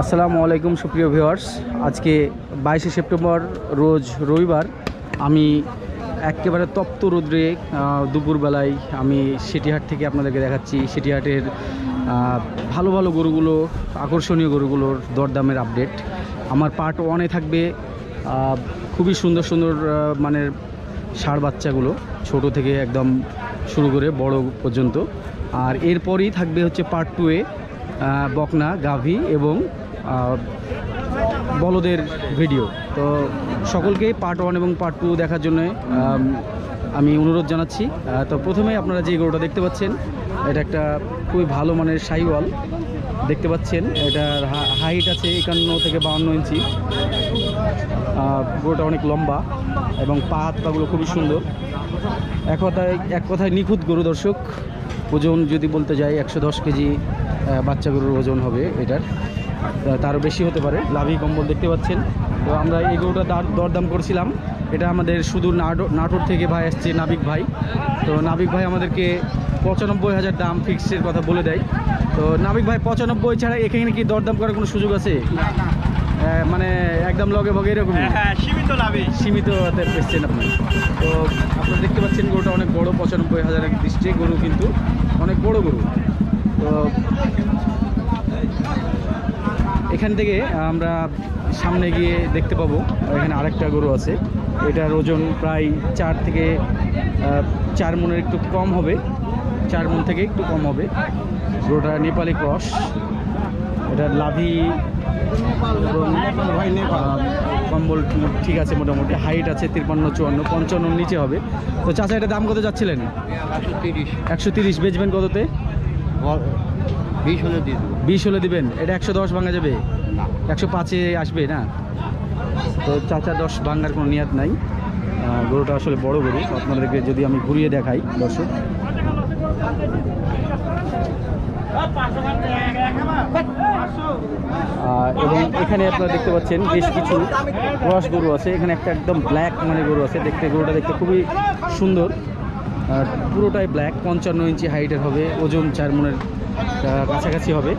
আসসালামু আলাইকুম, সুপ্রিয় ভিউয়ার্স। আজকে বাইশে সেপ্টেম্বর, রোজ রবিবার। আমি একেবারে তপ্ত রোদ্রে দুপুরবেলায় আমি সিটিহাট থেকে আপনাদেরকে দেখাচ্ছি। সিটিহাটের ভালো ভালো গরুগুলো, আকর্ষণীয় গরুগুলোর দরদামের আপডেট। আমার পার্ট ওয়ানে থাকবে খুবই সুন্দর সুন্দর মানে ষাঁড় বাচ্চাগুলো, ছোট থেকে একদম শুরু করে বড় পর্যন্ত। আর এরপরই থাকবে হচ্ছে পার্ট টুয়ে বকনা, গাভী এবং বলদের ভিডিও। তো সকলকেই পার্ট ওয়ান এবং পার্ট টু দেখার জন্য, আমি অনুরোধ জানাচ্ছি। তো প্রথমেই আপনারা যে গরুটা দেখতে পাচ্ছেন, এটা একটা খুবই ভালো মানের সাইওয়াল। দেখতে পাচ্ছেন, এটার হাইট আছে একান্ন থেকে বাউন্ন ইঞ্চি। গরুটা অনেক লম্বা এবং পা, হাত পাগুলো খুবই সুন্দর। এক কথায় এক কথায় নিখুঁত গরু দর্শক। ওজন যদি বলতে যাই, একশো দশ কেজি বাচ্চা গরুর ওজন হবে এটার। তারও বেশি হতে পারে। লাভি কম্বল দেখতে পাচ্ছেন। তো আমরা এই গরুটা দার- দরদাম করছিলাম। এটা আমাদের শুধু নাটো- নাটোর থেকে ভাই আসছে নাবিক ভাই। তো নাবিক ভাই আমাদেরকে পঁচানব্বই হাজার দাম ফিক্সের কথা বলে দেয়। তো নাবিক ভাই পঁচানব্বই ছাড়া এখানে কি দরদাম করার কোনো সুযোগ আছে? মানে একদম লগে ভগে এরকম? হ্যাঁ সীমিত লাভে। সীমিত পেয়েছেন আপনি। তো আপনারা দেখতে পাচ্ছেন গরুটা অনেক বড় পঁচানব্বই হাজারের দৃষ্টি। গরু কিন্তু অনেক বড় গরু। তো এখান থেকে আমরা সামনে গিয়ে দেখতে পাবো এখানে আরেকটা গরু আছে। এটার ওজন প্রায় চার থেকে চার মনের একটু কম হবে চার মন থেকে একটু কম হবে। গরুটা নেপালি ক্রস এটা লাভি কম্বল ঠিক আছে মোটামুটি হাইট আছে তিরপান্ন চুয়ান্ন পঞ্চান্ন নিচে হবে। তো চাচা এটা দাম কত যাচ্ছিলেন? একশো তিরিশ। একশো তিরিশ বেচবেন কততে? বিশ হলে দিয়ে দেবো। বিশ হলে দিবেন? এটা একশো দশ ভাঙা যাবে? একশো পাঁচে আসবে না? তো চাচা দশ ভাঙার কোনো নিয়াত নাই। গরুটা আসলে বড় গরু। আপনাদেরকে যদি আমি ঘুরিয়ে দেখাই দর্শক। এবং এখানে আপনারা দেখতে পাচ্ছেন বেশ কিছু ক্রস গরু আছে। এখানে একটা একদম ব্ল্যাক মানে গরু আছে। দেখতে গরুটা দেখতে খুবই সুন্দর। পুরোটাই ব্ল্যাক পঞ্চান্ন ইঞ্চি হাইটের হবে ওজন চার মনের কাছাকাছি হবে।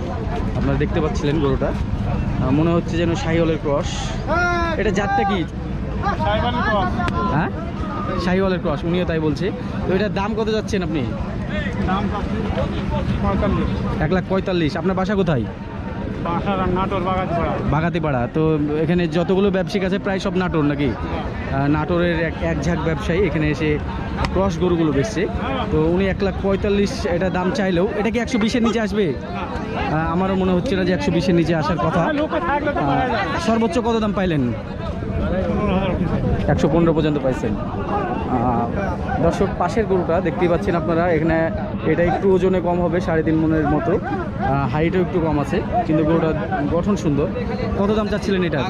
আপনারা দেখতে পাচ্ছিলেন গরুটা মনে হচ্ছে যেন শাহিওয়ালের ক্রস এটা জাতটা কি? হ্যাঁ? শাহিওয়ালের ক্রস উনিও তাই বলছে। তো এটার দাম কত যাচ্ছেন আপনি? এক লাখ পঁয়তাল্লিশ। আপনার বাসা কোথায়? নাটোর বাগাতি পড়া বাগাতিপাড়া। তো এখানে যতগুলো ব্যবসায়িক আছে প্রায় সব নাটোর নাকি? নাটোরের এক এক ঝাঁক ব্যবসায়ী এখানে এসে ক্রস গরুগুলো বেচছে। তো উনি এক লাখ পঁয়তাল্লিশ এটা দাম চাইলেও এটা কি একশো বিশের নিচে আসবে? আমারও মনে হচ্ছে না যে একশো বিশের নিচে আসার কথা। সর্বোচ্চ কত দাম পাইলেন? একশো পনেরো পর্যন্ত পাইছেন। দর্শক পাশের গরুটা দেখতেই পাচ্ছেন আপনারা এখানে এটা একটু ওজনে কম হবে সাড়ে তিন মনের মতো। হাইটও একটু কম আছে কিন্তু গরুটা গঠন সুন্দর। কত দাম চাচ্ছিলেন এটা?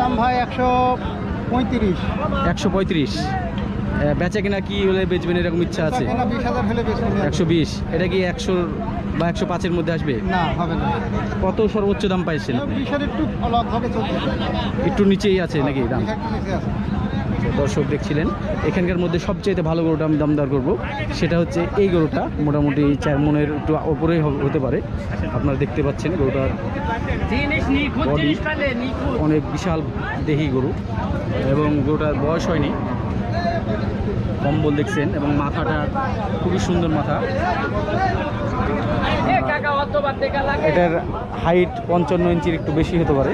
দাম ভাই একশো পঁয়ত্রিশ। একশো পঁয়ত্রিশ বেচা কিনা কি হলে বেচবেন এরকম ইচ্ছা আছে? একশো বিশ। এটা কি একশো বা একশো পাঁচের মধ্যে আসবে? না হবে না। কত সর্বোচ্চ দাম পাইছেন? একটু নিচেই আছে নাকি দাম বিশ একটু নিচে আছে দর্শক দেখছিলেন, এখানকার মধ্যে সবচেয়ে ভালো গরুটা আমি দামদার করব, সেটা হচ্ছে এই গরুটা, মোটামুটি চার মনের একটু ওপরেই হতে পারে। আপনারা দেখতে পাচ্ছেন গরুটার বডি অনেক বিশাল দেহি গরু, এবং গরুটার বয়স হয়নি, কম্বল দেখছেন, এবং মাথাটা খুবই সুন্দর মাথা। এটার হাইট পঞ্চান্ন ইঞ্চির একটু বেশি হতে পারে,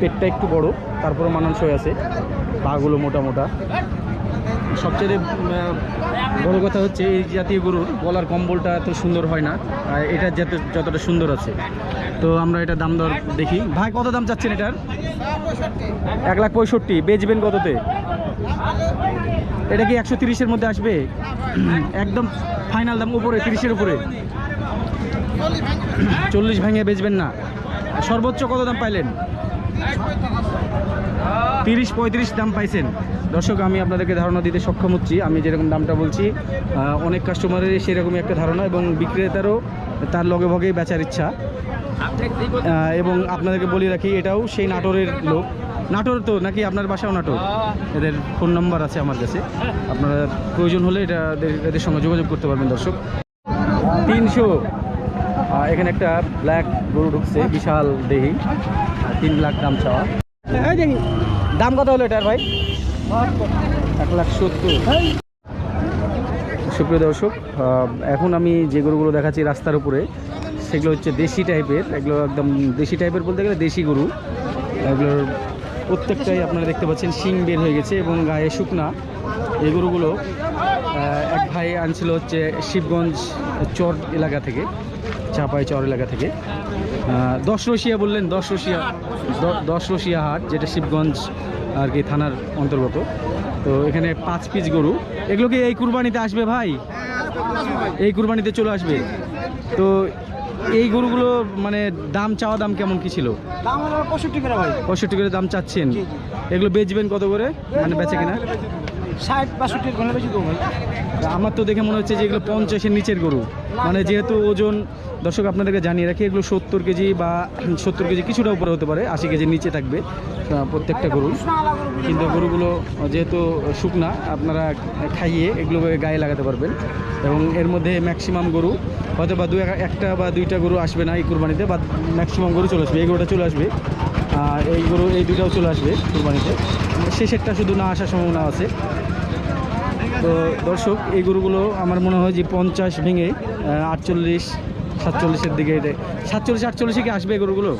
পেটটা একটু বড় তারপরে মানানসই আছে। পাগুলো মোটা মোটা। সবচেয়ে বড় কথা হচ্ছে এই জাতীয় গরুর গলার কম্বলটা এত সুন্দর হয় না, আর এটা যত, যতটা সুন্দর আছে। তো আমরা এটা দাম দর দেখি। ভাই, কত দাম চাচ্ছেন এটার? এক লাখ পঁয়ষট্টি, বেচবেন কততে? এটা কি একশো তিরিশের মধ্যে আসবে? একদম ফাইনাল দাম উপরে, তিরিশের উপরে। চল্লিশ ভাঙে বেচবেন না। সর্বোচ্চ কত দাম পাইলেন? তিরিশ পঁয়ত্রিশ দাম পাইছেন। দর্শক, আমি আপনাদেরকে ধারণা দিতে সক্ষম হচ্ছি। আমি যেরকম দামটা বলছি অনেক কাস্টমারের সেরকমই একটা ধারণা এবং বিক্রেতারও তার লগে ভগেই বেচার ইচ্ছা। এবং আপনাদেরকে বলি রাখি, এটাও সেই নাটোরের লোক। নাটোর তো, নাকি আপনার বাসাও নাটোর? এদের ফোন নাম্বার আছে আমার কাছে। আপনারা প্রয়োজন হলে এটা এদের- সঙ্গে যোগাযোগ করতে পারবেন, দর্শক। তিনশো। এখানে একটা ব্ল্যাক গরু ঢুকছে, বিশাল দেহি। তিন লাখ দাম চাওয়া। দাম কত হলো এটার ভাই? এক লাখ সত্তর। সুপ্রিয় দর্শক এখন আমি যে গরুগুলো দেখাচ্ছি রাস্তার উপরে, সেগুলো হচ্ছে দেশি টাইপের এগুলো একদম দেশি টাইপের বলতে গেলে দেশি গরু। এগুলোর প্রত্যেকটাই আপনারা দেখতে পাচ্ছেন, শিং বের হয়ে গেছে এবং গায়ে শুকনা। এই গরুগুলো এক ভাই আনছিল হচ্ছে শিবগঞ্জ চর এলাকা থেকে, চাপাই চর এলাকা থেকে। দশ রসিয়া বললেন দশ রসিয়া দ- দশ রসিয়া হাট যেটা শিবগঞ্জ আর কি থানার অন্তর্গত। তো এখানে পাঁচ পিস গরু। এগুলো কি এই কুরবানিতে আসবে ভাই? এই কুরবানিতে চলে আসবে? তো এই গরুগুলো মানে দাম চাওয়া দাম কেমন কি ছিল? পঁয়ষট্টি করে ভাই। পঁয়ষট্টি করে দাম চাচ্ছেন। এগুলো বেচবেন কত করে? মানে বেচে কিনা? ষাট ভাই। আমার তো দেখে মনে হচ্ছে যে এগুলো পঞ্চাশের নিচের গরু। মানে যেহেতু ওজন, দর্শক আপনাদেরকে জানিয়ে রাখি, এগুলো সত্তর কেজি বা সত্তর কেজি কিছুটা উপরে হতে পারে, আশি কেজির নিচে থাকবে প্রত্যেকটা গরু। কিন্তু গরুগুলো যেহেতু শুকনা, আপনারা খাইয়ে এগুলো গায়ে লাগাতে পারবেন। এবং এর মধ্যে ম্যাক্সিমাম গরু, হয়তো বা দু এক- একটা বা দুইটা গরু আসবে না এই কুরবানিতে বা ম্যাক্সিমাম গরু চলে আসবে, এই গরুটা চলে আসবে। আর এই গরু, এই দুইটাও চলে আসবে কুরবানিতে। শেষেরটা শুধু না আসার সম্ভাবনা আছে। তো দর্শক এই গরুগুলো আমার মনে হয় যে পঞ্চাশ ভেঙে আটচল্লিশ সাতচল্লিশের দিকে এটা। সাতচল্লিশ আটচল্লিশে কি আসবে গরুগুলো?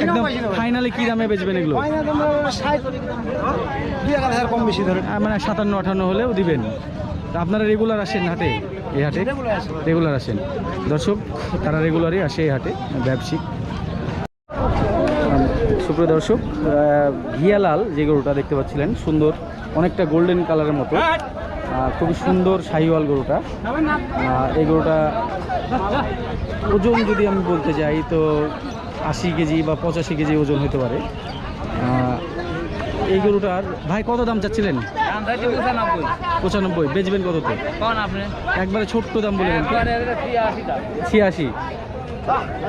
একদম ফাইনালি কি দামে বেচবেন এগুলো? কম বেশি ধরে। মানে সাতান্ন আঠান্ন হলেও দিবেন। তা আপনারা রেগুলার আসেন হাটে এই হাটে? রেগুলার আসেন। দর্শক তারা রেগুলারই আসে এই হাটে ব্যবসায়িক সুপ্রিয় দর্শক ঘিয়ালাল যে গরুটা দেখতে পাচ্ছিলেন সুন্দর অনেকটা গোল্ডেন কালারের মতো। আহ, খুবই সুন্দর শাহিওয়াল গরুটা। এই গরুটা ওজন যদি আমি বলতে যাই তো আশি কেজি বা পঁচাশি কেজি ওজন হতে পারে। এই গরুটার ভাই কত দাম চাচ্ছিলেন? পঁচানব্বই। বেচবেন কততে একবারে ছোট্ট দাম বলে ছিয়াশি।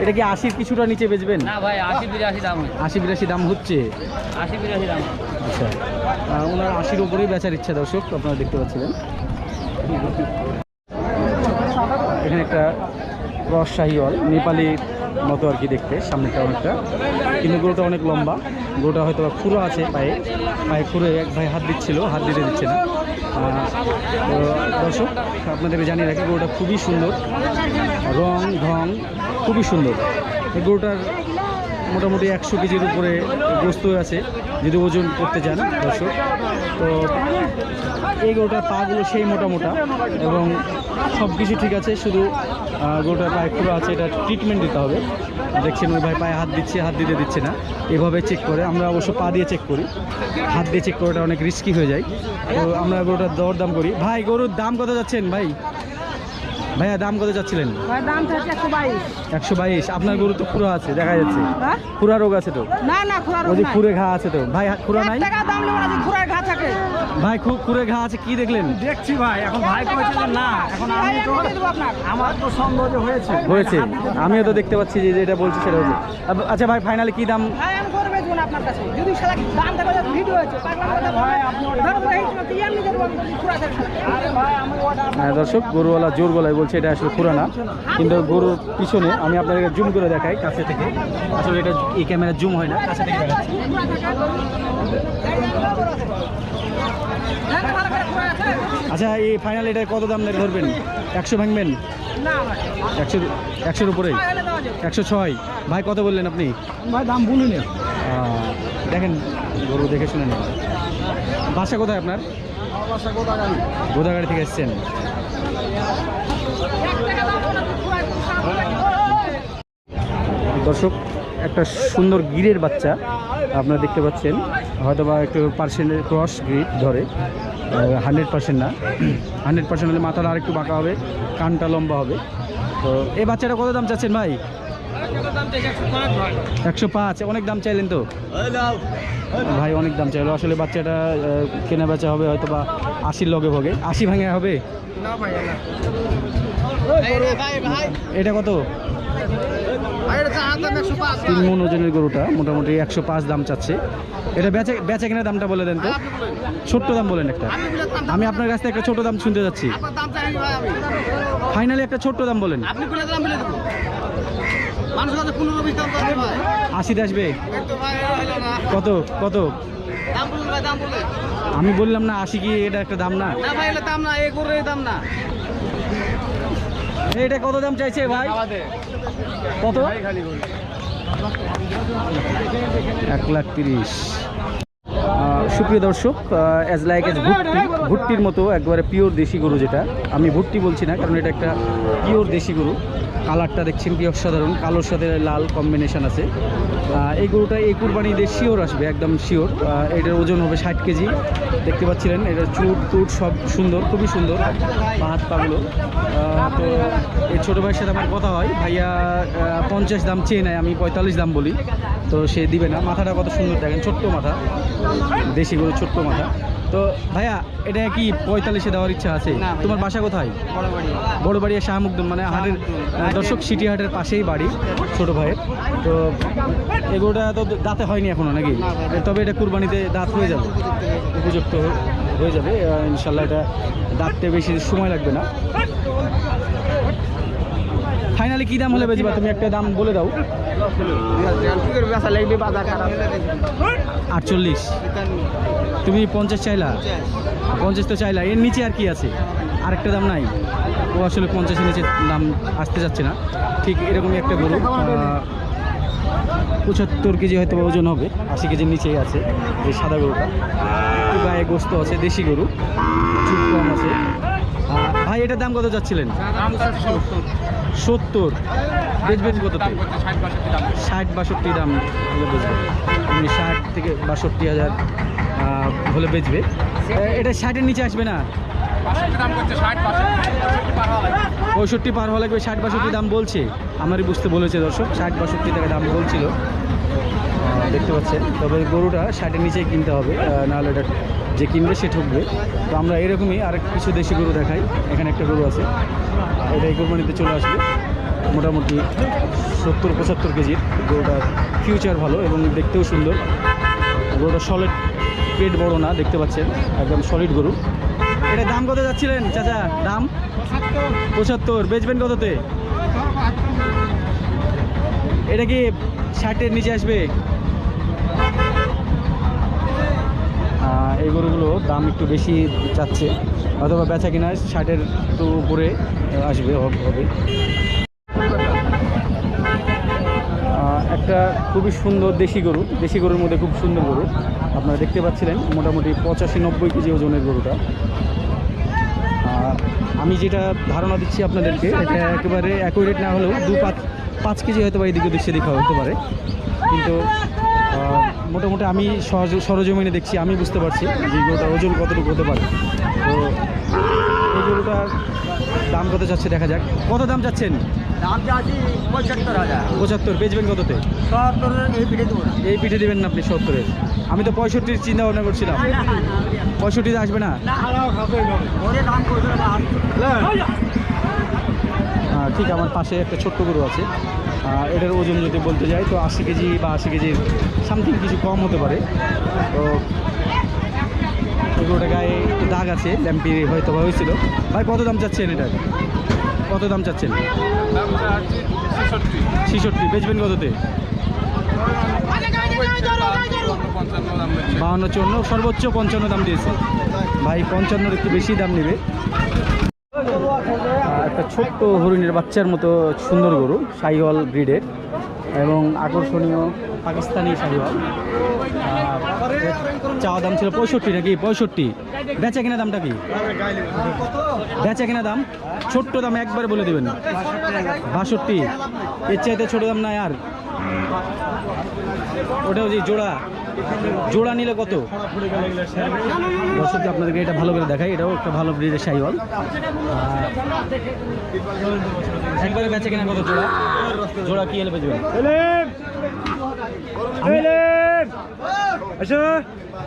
এটা কি আশির কিছুটা নিচে বেচবেন? না ভাই আশি বিরাশি দাম আশি বিরাশি দাম হচ্ছে? আশি বিরাশি দাম আচ্ছা। ওনার আশির উপরেই বেচার ইচ্ছা দর্শক আপনারা দেখতে পাচ্ছিলেন। এখানে একটা ক্রস শাহিওয়াল নেপালি মতো আর কি দেখতে সামনেটা অনেকটা। কিন্তু গরুটা অনেক লম্বা। গরুটা হয়তো খুঁড়ো আছে পায়ে। পায়ে খুঁড়ে এক ভাই হাত দিচ্ছিল হাত দিতে দিচ্ছে না। দর্শক আপনাদেরকে জানিয়ে রাখি গরুটা খুবই সুন্দর। রং ঢং খুবই সুন্দর। এই গরুটার মোটামুটি একশো কেজির উপরে গোস্ত আছে, যদি ওজন করতে চান দর্শক। তো এই গরুটার পাগুলো সেই মোটা মোটা এবং সব কিছু ঠিক আছে, শুধু গরুটার পায়ে খুঁড়ো আছে, এটা ট্রিটমেন্ট দিতে হবে। দেখছেন, ওই ভাই পায়ে হাত দিচ্ছে, হাত দিতে দিচ্ছে না। এভাবে চেক করে, আমরা অবশ্য পা দিয়ে চেক করি। হাত দিয়ে চেক করাটা অনেক রিস্কি হয়ে যায়। তো আমরা গরুটার দর দাম করি। ভাই, গরুর দাম কত যাচ্ছেন, ভাই? ভাইয়া দাম কত যাচ্ছিলেন দাম একশো বাইশ। আপনার গরু তো খুঁড়ো আছে দেখা যাচ্ছে। হ্যাঁ? খুরা রোগ আছে তো? না না খোলার ওই যে খুরে ঘা আছে তো। ভাই খুরা নাই এক টাকা দাম নেব না যে খোলার ঘা থাকে। ভাই খুব খুরে ঘা আছে কি দেখলেন? দেখছি ভাই এখন ভাই না এখন আমি তো আমি দিয়ে দেবো আপনার। আমার তো সন্দেহ হয়েছে। হয়েছে। আমিও তো দেখতে পাচ্ছি যে যেটা বলছি সেটা আচ্ছা ভাই ফাইনালি কি দাম না আপনার কাছে। যদি দাম থাকে ভিডিও ওটা হ্যাঁ, দর্শক গরুওয়ালা জোর গলায় বলছে এটা আসলে খুরা না। কিন্তু গরুর পিছনে আমি আপনাদেরকে জুম করে দেখাই কাছে থেকে। আসলে এটা এই ক্যামেরা জুম হয় না কাছে থেকে দেখাচ্ছি। আচ্ছা এই ফাইনাল এটা কত দাম ধরে ধরবেন? একশো ভাঙবেন? না একশো একশোর উপরে? একশো ছয়? ভাই কত বললেন আপনি? ভাই দাম বলি না। আহ, দেখেন, গরু দেখে শুনে নেন। বাসা কোথায় আপনার? গোদাগাড়ি থেকে এসছেন। দর্শক, একটা সুন্দর গিরের বাচ্চা আপনারা দেখতে পাচ্ছেন। হয়তো বা একটু পার্সেন্টের ক্রস গ্রিড ধরে হান্ড্রেড পার্সেন্ট না। হান্ড্রেড পার্সেন্ট হলে মাথাটা আর একটু বাঁকা হবে, কানটা লম্বা হবে। তো এই বাচ্চাটা কত দাম চাচ্ছেন ভাই? একশো পাঁচ অনেক দাম চাইলেন তো? ভাই অনেক দাম চাইলো। আসলে বাচ্চাটা কেনা বেচা হবে হয়তো বা আশির লগে ভোগে। আশি ভাঙে হবে? এটা কত? তিন মন ওজনের গরুটা মোটামুটি একশো পাঁচ দাম চাচ্ছে। এটা বেচে বেচা কেনার দামটা বলে দেন তো। ছোট্ট দাম বলেন একটা। আমি আপনার কাছ থেকে একটা ছোট দাম শুনতে যাচ্ছি। ফাইনালি একটা ছোট্ট দাম বলেন। আপনি বলে দিলাম বলে দেবো মানুষ কাছে পনেরো বিশ দাম করে ভাই আশিতে আসবে কত? কত? দাম বলুন ভাই দাম বলে আমি বললাম না আশি কি এটা একটা দাম না? না ভাই এলে দাম না করে দাম না। এটা কত দাম চাইছে ভাই? কত? এক লাখ তিরিশ। সুপ্রিয় দর্শক অ্যাজ লাইক এজ ভুট্টি ভুট্টির মতো একবারে পিওর দেশি গরু যেটা আমি ভুট্টি বলছি না কারণ এটা একটা পিওর দেশি গরু। কালারটা দেখছেন কি অসাধারণ? কালোর সাথে লাল কম্বিনেশন আছে। এই গরুটা এই কুরবানি দিয়ে শিওর আসবে, একদম শিওর। এটার ওজন হবে ষাট কেজি। দেখতে পাচ্ছিলেন, এটার চুট টুট সব সুন্দর, খুবই সুন্দর। হাত পাগুলো তো এই ছোটো ভাইয়ের সাথে আমার কথা হয়। ভাইয়া পঞ্চাশ দাম চেয়ে নেয়, আমি পঁয়তাল্লিশ দাম বলি। তো সে দিবে না। মাথাটা কত সুন্দর দেখেন, ছোট্ট মাথা। দেশি গরু ছোট্ট মাথা। তো ভাইয়া এটা কি পঁয়তাল্লিশে দেওয়ার ইচ্ছা আছে? তোমার বাসা কোথায়? বড় বাড়ি বড় মানে হাটের দর্শক সিটি হাটের পাশেই বাড়ি ছোট ভাইয়ের। তো এগুলোটা তো দাঁতে হয়নি এখনও নাকি? তবে এটা কুরবানিতে দাঁত হয়ে যাবে। উপযুক্ত হয়ে- যাবে। ইনশাল্লাহ এটা দাঁততে বেশি সময় লাগবে না। ফাইনালি কি দাম হলে বেচবা? তুমি একটা দাম বলে দাও। আটচল্লিশ। তুমি পঞ্চাশ চাইলা? পঞ্চাশ তো চাইলা। এর নিচে আর কি আছে? আরেকটা দাম নাই। ও আসলে পঞ্চাশের নিচে দাম আসতে যাচ্ছে না। ঠিক এরকমই একটা গরু। পঁচাত্তর কেজি হয়তো ওজন হবে। আশি কেজির নিচেই আছে এই সাদা গরুটা। একটু গায়ে গোস্ত আছে, দেশি গরু। চুপ কম আছে। ভাই, এটার দাম কত যাচ্ছিলেন? সত্তর। বেচবেন কততে ষাট বাষট্টি দাম হলে বেচবে আপনি ষাট থেকে বাষট্টি হাজার হলে বেচবে। এটা ষাটের নিচে আসবে না? পঁয়ষট্টি পার হওয়া লাগবে ষাট বাষট্টি দাম বলছে। আমারই বুঝতে বলেছে দর্শক, ষাট বাষট্টি টাকা দাম বলছিল। দেখতে পাচ্ছেন। তবে গরুটা ষাটের নিচেই কিনতে হবে নাহলে এটা যে কিনবে সে ঠকবে। তো আমরা এরকমই আরেক কিছু দেশি গরু দেখাই, এখানে একটা গরু আছে। এটা এই কোরবানিতে চলে আসবে। মোটামুটি সত্তর, পঁচাত্তর কেজির। গরুটার ফিউচার ভালো এবং দেখতেও সুন্দর। গরুটা সলিড পেট বড় না, দেখতে পাচ্ছেন। একদম সলিড গরু। এটা দাম কত যাচ্ছিলেন, চাচা? দাম? পঁচাত্তর। বেচবেন কততে? এটা কি ষাটের নিচে আসবে। এই গরুগুলো দাম একটু বেশি চাচ্ছে, অথবা বেচা কিনা ষাটের একটু উপরে আসবে, হব- একটা খুবই সুন্দর দেশি গরু, দেশি গরুর মধ্যে খুব সুন্দর গরু, আপনারা দেখতে পাচ্ছিলেন, মোটামুটি পঁচাশি নব্বই কেজি ওজনের গরুটা। আমি যেটা ধারণা দিচ্ছি আপনাদেরকে, এটা একেবারে অ্যাকুরেট না হলেও দু পাঁচ পাঁচ কেজি হয়তো বা এদিকে ওদিক সেদিক হতে পারে কিন্তু মোটামুটি আমি সহজ সরজমিনে দেখছি আমি বুঝতে পারছি যে গরুটার ওজন কতটুকু হতে পারে তো এই গরুটার দাম কত যাচ্ছে দেখা যাক কত দাম যাচ্ছেন দাম চাচ্ছি পঁচাত্তর হাজার পঁচাত্তর বেচবেন কততে এই পিঠে দেবো এই পিঠে দেবেন না আপনি সত্তরের আমি তো পঁয়ষট্টির চিন্তা ভাবনা করছিলাম পঁয়ষট্টিতে আসবে না ওরে দাম করবে না আহ, ঠিক আমার পাশে একটা ছোট্ট গরু আছে। এটার ওজন যদি বলতে যাই, তো আশি কেজি বা আশি কেজির সামথিং কিছু কম হতে পারে। তো গরুটা গায়ে একটু দাগ আছে ল্যাম্পি হয়তো বা হয়েছিল। ভাই, কত দাম চাচ্ছেন এটার কত দাম চাচ্ছেন? ছিষট্টি। বেচবেন কততে? বাহান্ন, চুয়ান্ন, সর্বোচ্চ পঞ্চান্ন দাম দিয়েছে। ভাই, পঞ্চান্নর একটু বেশি দাম নেবে। একটা ছোট্ট হরিণের বাচ্চার মতো সুন্দর গরু সাইওয়াল ব্রিডের, এবং আকর্ষণীয় পাকিস্তানি সাইওয়াল চাওয়া দাম ছিল পঁয়ষট্টি নাকি? পঁয়ষট্টি। বেচা কিনা দামটা কি? বেচা কিনা দাম? ছোট্ট দাম একবার বলে দেবেন। বাষট্টি। এর চাইতে ছোট দাম নাই আর। ওটাও যে জোড়া। জোড়া নিলে কত? দর্শক আপনাদেরকে এটা ভালো করে দেখাই এটাও একটা ভালো ব্রিডের সাইওয়াল। একবারে বেচে কিনা কত জোড়া। জোড়া কি এলে বেচবেন?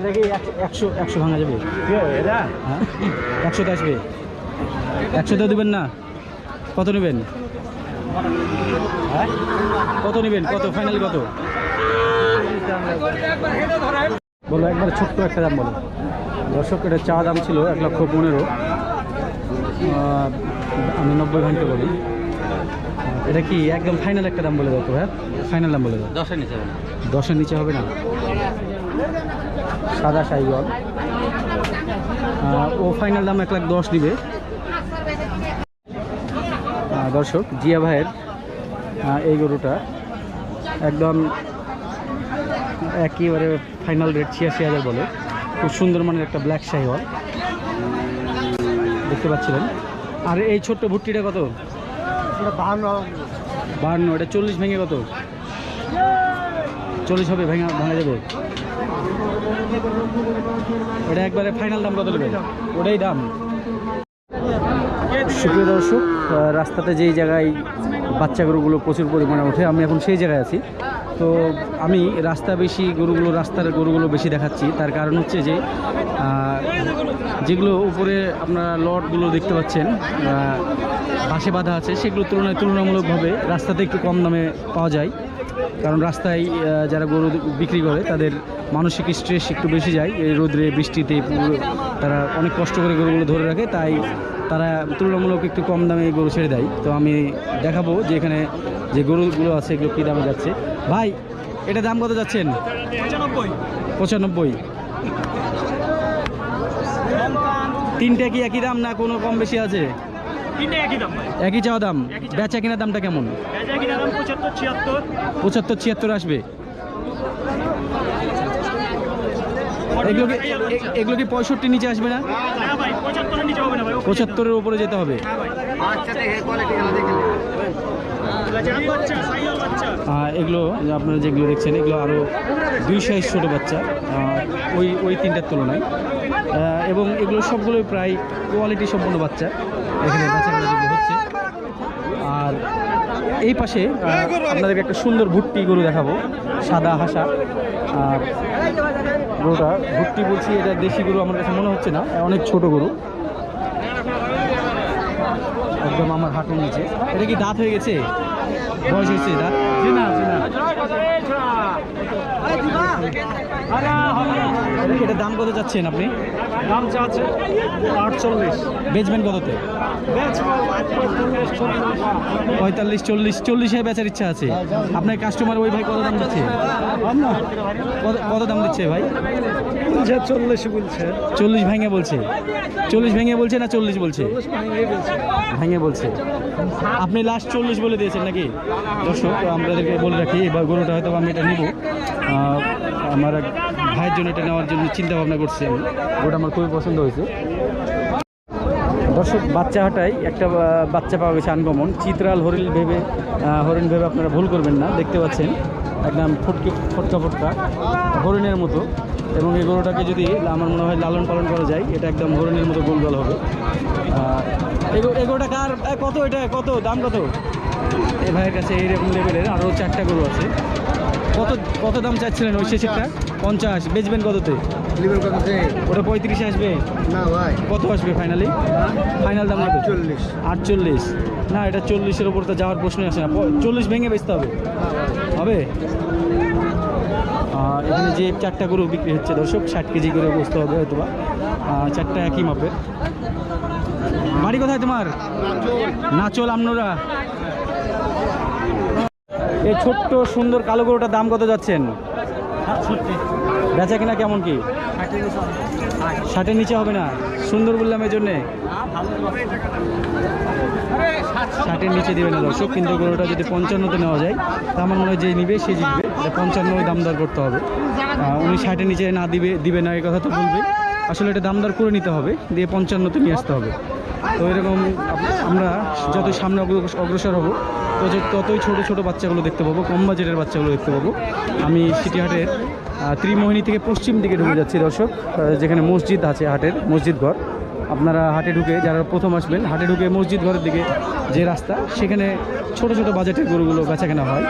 দেখি একশো একশো ভাঙা যাবে? হ্যাঁ? একশোতে আসবে? একশোতেও দেবেন না? কত নেবেন? হ্যাঁ? কত নেবেন? কত? ফাইনাল কত? বলো একবার ছোট্ট একটা দাম বলো। দর্শক এটা চা দাম ছিল এক লক্ষ পনেরো। আমি নব্বই ঘণ্টা বলি। এটা কি একদম ফাইনাল একটা দাম বলে দাও তো হ্যাঁ? ফাইনাল দাম বলে দাও। দশের নিচে হবে না। দশের নিচে হবে না? সাদা সাইগল ও ফাইনাল দাম এক লাখ দশ দিবে। দর্শক জিয়া ভাইয়ের এই গরুটা একদম একেবারে ফাইনাল রেট ছিয়াশি হাজার বলে। খুব সুন্দর মানের একটা ব্ল্যাক শাহিওয়াল দেখতে পাচ্ছিলেন। আর এই ছোট্ট ভুট্টিটা কত? বাহান্ন। এটা চল্লিশ ভেঙে কত? চল্লিশ হবে ভেঙে ভাঙা যাবে ওটা একবারে ফাইনাল দাম কত নেবে ওটাই দাম। সুপ্রিয় দর্শক রাস্তাতে যেই জায়গায় বাচ্চা গরুগুলো প্রচুর পরিমাণে ওঠে আমি এখন সেই জায়গায় আছি। তো আমি রাস্তা বেশি, গরুগুলো, রাস্তার গরুগুলো বেশি দেখাচ্ছি। তার কারণ হচ্ছে যে যেগুলো উপরে আপনারা লটগুলো দেখতে পাচ্ছেন বাসে বাঁধা আছে সেগুলোর তুলনায় তুলনামূলকভাবে রাস্তাতে একটু কম দামে পাওয়া যায়। কারণ রাস্তায় যারা গরু বিক্রি করে, তাদের মানসিক স্ট্রেস একটু বেশি যায়। এই রোদ্রে, বৃষ্টিতে তারা অনেক কষ্ট করে গরুগুলো ধরে রাখে, তাই তারা তুলনামূলক একটু কম দামে গরু ছেড়ে দেয়। তো আমি দেখাবো যে এখানে যে গরুগুলো আছে এগুলো কী দামে যাচ্ছে? ভাই এটা দাম কত যাচ্ছেন? পঁচানব্বই। পঁচানব্বই। তিনটে কি একই দাম না কোনো কম বেশি আছে? একই দাম চাওয়া দাম? বেচা কিনা দামটা কেমন? পঁচাত্তর ছিয়াত্তর। আসবে। এগুলো কি এগুলো কি পঁয়ষট্টি নিচে আসবে না? না ভাই পঁচাত্তরের নিচে হবে না ভাই পঁচাত্তরের উপরে যেতে হবে। জাম বাচ্চা সাইয়াল বাচ্চা আহ, এগুলো আপনারা যেগুলো দেখছেন, এগুলো আরও দুই সাইজ ছোটো বাচ্চা ওই ওই তিনটার তুলনায়। এবং এগুলো সবগুলোই প্রায় কোয়ালিটি সম্পন্ন বাচ্চা। এখানে হচ্ছে। আর এই পাশে আপনাদেরকে একটা সুন্দর ভুট্টি গরু দেখাবো, সাদা হাসা। আর গরুটা, ভুট্টি বলছি, এটা দেশি গরু আমার কাছে মনে হচ্ছে না, অনেক ছোট গরু একদম আমার হাঁটুর নিচে। এটা কি দাঁত হয়ে গেছে? বয়স হয়েছে দাঁত? জি না এটা- এটার দাম কত চাচ্ছেন আপনি? দাম চাচ্ছে আটচল্লিশ। বেচবেন কততে? পঁয়তাল্লিশ চল্লিশ। চল্লিশে বেচার ইচ্ছা আছে। আপনার কাস্টমার ওই ভাই কত দাম দিচ্ছে? কত দাম দিচ্ছে ভাই? বলছে চল্লিশ বলছে। চল্লিশ ভেঙে বলছে। চল্লিশ ভেঙে বলছে না চল্লিশ বলছে? ভেঙে বলছে। আপনি লাস্ট চল্লিশ বলে দিয়েছেন নাকি? দর্শক আমাদেরকে বলে রাখি এবার গরুটা হয়তো আমি এটা নিব। আমার ভাইয়ের জন্য এটা নেওয়ার জন্য চিন্তা ভাবনা করছি আমি। গরুটা আমার খুবই পছন্দ হয়েছে। দর্শক, বাচ্চা হাটাই একটা বাচ্চা পাওয়া গেছে আনকমন। চিত্রাল হরিণ ভেবে হরিণ ভেবে আপনারা ভুল করবেন না, দেখতে পাচ্ছেন একদম ফুটকি ফটকা ফটকা হরিণের মতো। এবং এই গরুটাকে যদি আমার মনে হয় লালন পালন করা যায়, এটা একদম হরিণের মতো গোলগাল হবে। এই গরু- এই গরুটা কার কত এটা? কত? দাম কত? এই ভাইয়ের কাছে এইরকম লেভেলের আরও চারটা গরু আছে। কত কত দাম চাচ্ছিলেন ওই শেষেরটা? পঞ্চাশ। বেচবেন কততে? ওটা পঁয়ত্রিশে আসবে? না ভাই। কত আসবে ফাইনালি ফাইনাল দাম কত? চল্লিশ আটচল্লিশ। না এটা চল্লিশের উপর তো যাওয়ার প্রশ্নই আসে না। চল্লিশ ভেঙে বেচতে হবে। হবে? এখানে যে চারটা গরু বিক্রি হচ্ছে দর্শক ষাট কেজি করে বসতে হবে হয়তো বা চারটা একই মাপের। বাড়ি কোথায় তোমার? নাচল আমনোরা এই ছোট্ট সুন্দর কালো গরুটার দাম কত যাচ্ছেন? বেচা কিনা কেমন কি? ষাটের নিচে হবে। না? সুন্দর বললাম এই জন্যে। ষাটের নিচে দেবে না দর্শক কিন্তু গরুটা যদি পঞ্চান্নতে নেওয়া যায় তা আমার মনে হয় যে নিবে সে জিতবে। এটা পঞ্চান্ন দাম দর করতে হবে। উনি ষাটের নিচে না দিবে দিবে না এই কথা তো বলবে। আসলে এটা দাম দর করে নিতে হবে দিয়ে পঞ্চান্নতে নিয়ে আসতে হবে। তো এরকম আমরা যত সামনে অগ্র- অগ্রসর হব তত ততই ছোট ছোট বাচ্চাগুলো দেখতে পাবো কম বাজেটের বাচ্চাগুলো দেখতে পাবো। আমি সিটিহাটের আহ, ত্রিমোহিনী থেকে পশ্চিম দিকে ঢুকে যাচ্ছি দর্শক যেখানে মসজিদ আছে হাটের মসজিদ ঘর। আপনারা হাটে ঢুকে যারা প্রথম আসবেন হাটে ঢুকে মসজিদ ঘরের দিকে যে রাস্তা সেখানে ছোট ছোট বাজেটের গরুগুলো বেচা কেনা হয়।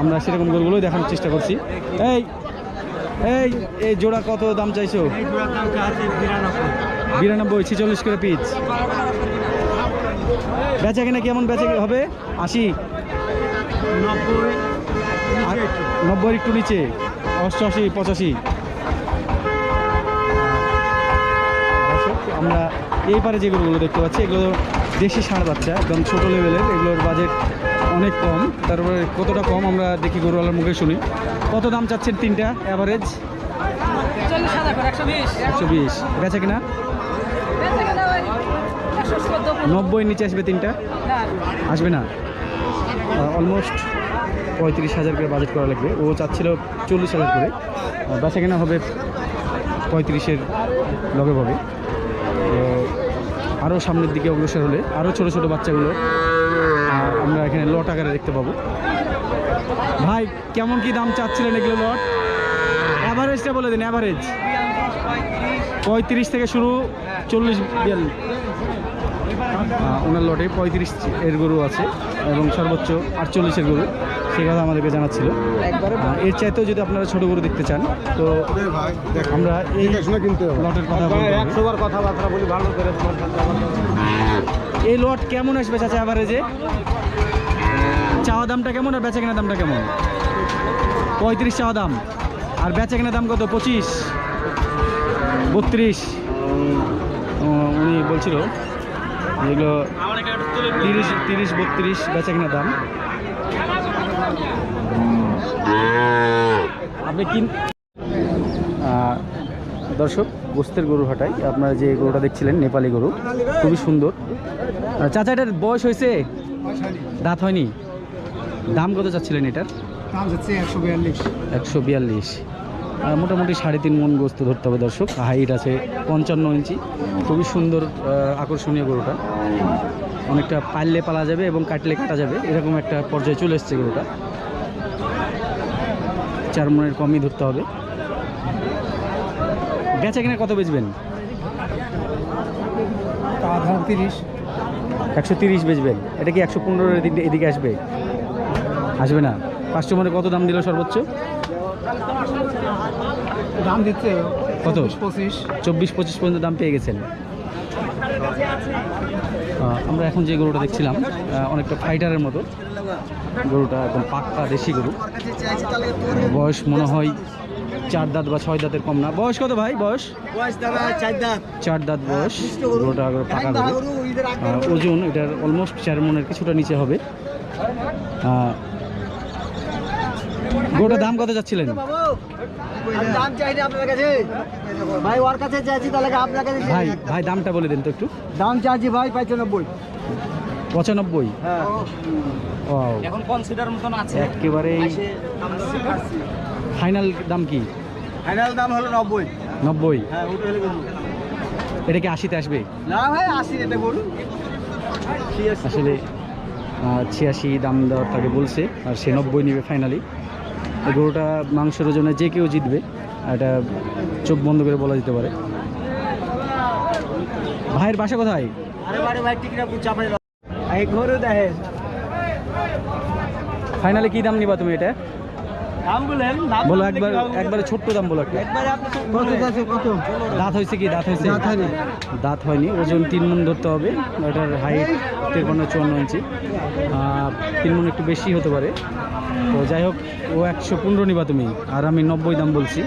আমরা সেরকম গরুগুলোই দেখানোর চেষ্টা করছি। এই এই এই জোড়া কত দাম চাইছো? বিরানব্বই। ছেচল্লিশ করে পিচ বেচা কেনা কেমন বেচা হবে? আশি। নব্বই একটু। নিচে। অষ্টআশি পঁচাশি। আমরা এই পারে যে গরুগুলো দেখতে পাচ্ছি এগুলো দেশি ষাঁড় বাচ্চা একদম ছোটো লেভেলের এগুলোর বাজেট অনেক কম। তারপরে কতটা কম আমরা দেখি গরুওয়ালার মুখে শুনি। কত দাম চাচ্ছেন তিনটা? অ্যাভারেজ একশো বিশ। বেচা কিনা নব্বই নিচে আসবে তিনটা? আসবে না? অলমোস্ট পঁয়ত্রিশ হাজার করে বাজেট করা লাগবে। ও চাচ্ছিল চল্লিশ হাজার করে। বেচা কেনা হবে পঁয়ত্রিশের লগে পাবে আরও সামনের দিকে অগ্রসর হলে আরও ছোট ছোট বাচ্চাগুলো আমরা এখানে লট আকারে দেখতে পাবো। ভাই, কেমন কি দাম চাচ্ছিলেন এগুলো লট অ্যাভারেজটা বলে দিন অ্যাভারেজ পঁয়ত্রিশ থেকে শুরু, চল্লিশ বিয়াল্লিশ। ওনার লটে পঁয়ত্রিশ এর গরু আছে এবং সর্বোচ্চ আটচল্লিশের গরু সেই কথা আমাদেরকে জানাচ্ছিল এর চাইতেও যদি আপনারা ছোট গরু দেখতে চান তো আমরা এই লটের কথা বলব। কথাবার্তা বলি ভালো করে। এই লট কেমন আসবে চাচা অ্যাভারেজে চাওয়া দামটা কেমন আর বেচা কেনার দামটা কেমন? পঁয়ত্রিশ চাওয়া দাম। আর বেচা কেনার দাম কত? পঁচিশ? বত্রিশ? উনি বলছিল যেগুলো তিরিশ তিরিশ বত্রিশ বেচা কেনার দাম। আপনি কিন দর্শক গোস্তের গরু হাটাই। আপনারা যে গরুটা দেখছিলেন নেপালি গরু খুবই সুন্দর। চাচা এটার বয়স হয়েছে? দাঁত হয়নি? দাম কত চাচ্ছিলেন এটার? দাম যাচ্ছে একশো বিয়াল্লিশ। একশো বিয়াল্লিশ। মোটামুটি সাড়ে তিন মন গোস্ত ধরতে হবে দর্শক। হাইট আছে পঞ্চান্ন ইঞ্চি। খুবই সুন্দর আকর্ষণীয় গরুটা। অনেকটা পাললে পালা যাবে এবং কাটলে কাটা যাবে। এরকম একটা পর্যায়ে চলে এসছে গরুটা। চার মনের কমই ধরতে হবে। বেচা কিনা কত বেচবেন? আধার তিরিশ। একশো তিরিশ বেচবেন। এটা কি একশো পনেরোর এদিকে আসবে? আসবে না। কাস্টমারে কত দাম দিল সর্বোচ্চ? দাম দিচ্ছে কত? চব্বিশ, পঁচিশ। চব্বিশ পঁচিশ পর্যন্ত দাম পেয়ে গেছেন। আমরা এখন যে গরুটা দেখছিলাম অনেকটা ফাইটারের মতো। গরুটা একদম পাক্কা দেশি গরু। বয়স মনে হয় চার দাঁত বা ছয় দাঁতের কম না। বয়স কত ভাই? বয়স? চার দাঁত। বয়স। গরুটা পাকা গরু। ওজন এটার অলমোস্ট চার মনের কিছুটা নিচে হবে। গরুটার দাম কত যাচ্ছিলেন? দাম চাইনি আপনার কাছে। ভাই ওর কাছে চাইছি তাহলে আপনার কাছে ভাই ভাই দামটা বলে দিন তো একটু। দাম চাইছি ভাই পঁচানব্বই। পঁচানব্বই? হ্যাঁ। ও এখন কনসিডার মতন আছে? একেবারে ফাইনাল দাম কি? ফাইনাল দাম হলো নব্বই। নব্বই? হ্যাঁ ওটা হলে বলুন। এটা কি আশিতে আসবে? না ভাই আশি এটা বলুন আসলে ছিয়াশি দাম দেওয়ার তাকে বলছে আর সে নব্বই নেবে ফাইনালি গরুটা মাংসের ওজনে যে কেউ জিতবে এটা চোখ বন্ধ করে বলা যেতে পারে। ভাইয়ের বাসা কোথায়? ফাইনালি কি দাম নিবা তুমি এটা? দাম বলো একবার একবারে ছোট্ট দাম বলো একটা। একবারে আপনি কত আছে কত? দাঁত হয়েছে কি? দাঁত হয়েছে? দাঁত হয়নি। দাঁত হয়নি। ওজন তিন মন ধরতে হবে। এটার হাইট তেরপন্ন চুয়ান্ন ইঞ্চি। তিন মন একটু বেশি হতে পারে। তো যাই হোক ও একশো পনেরো নিবা তুমি আর আমি নব্বই দাম বলছি।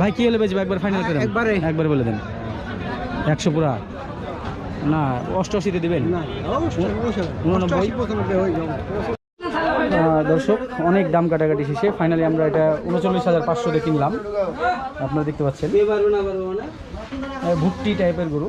ভাই কি হলে বেচবে? একবার ফাইনাল করে একবারে। একবার বলে দেন। একশো পুরা? না অষ্টআশিতে দিবেন? উননব্বই? দর্শক অনেক দাম কাটাকাটি শেষে ফাইনালি আমরা এটা উনচল্লিশ হাজার পাঁচশোতে কিনলাম। আপনারা দেখতে পাচ্ছেন। ভুট্টি টাইপের গরু।